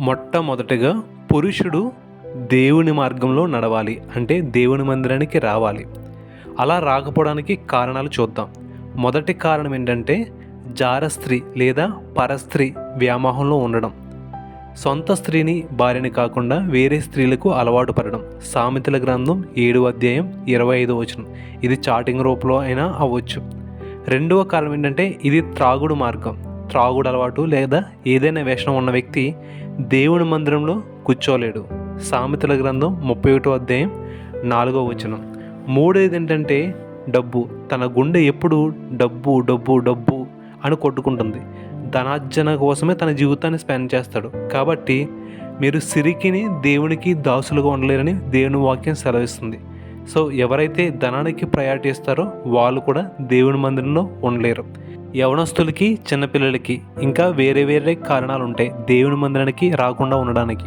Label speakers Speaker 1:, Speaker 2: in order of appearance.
Speaker 1: మొట్టమొదటిగా పురుషుడు దేవుని మార్గంలో నడవాలి అంటే దేవుని మందిరానికి రావాలి. అలా రాకపోవడానికి కారణాలు చూద్దాం. మొదటి కారణం ఏంటంటే జారస్త్రీ లేదా పరస్త్రీ వ్యామోహంలో ఉండడం. సొంత స్త్రీని భార్యని కాకుండా వేరే స్త్రీలకు అలవాటు పడడం. సామెతల గ్రంథం ఏడు అధ్యాయం ఇరవై ఐదు వచనం. ఇది చాటింగ్ రూపంలో అయినా అవ్వచ్చు. రెండవ కారణం ఏంటంటే ఇది త్రాగుడు మార్గం. త్రాగుడు అలవాటు లేదా ఏదైనా వేషం ఉన్న వ్యక్తి దేవుని మందిరంలో కూర్చోలేడు. సామెతల గ్రంథం ముప్పై ఒకటో అధ్యాయం నాలుగో వచనం. మూడేది ఏంటంటే డబ్బు. తన గుండె ఎప్పుడు డబ్బు డబ్బు డబ్బు అని కొట్టుకుంటుంది. ధనార్జన కోసమే తన జీవితాన్ని స్పెండ్ చేస్తాడు. కాబట్టి మీరు సిరికిని దేవునికి దాసులుగా ఉండలేరని దేవుని వాక్యం సెలవిస్తుంది. సో ఎవరైతే ధనానికి ప్రయారిటీ ఇస్తారో వాళ్ళు కూడా దేవుని మందిరంలో ఉండలేరు. యవనస్తులకి చిన్నపిల్లలకి ఇంకా వేరే వేరే కారణాలు ఉంటాయి దేవుని మందిరానికి రాకుండా ఉండడానికి.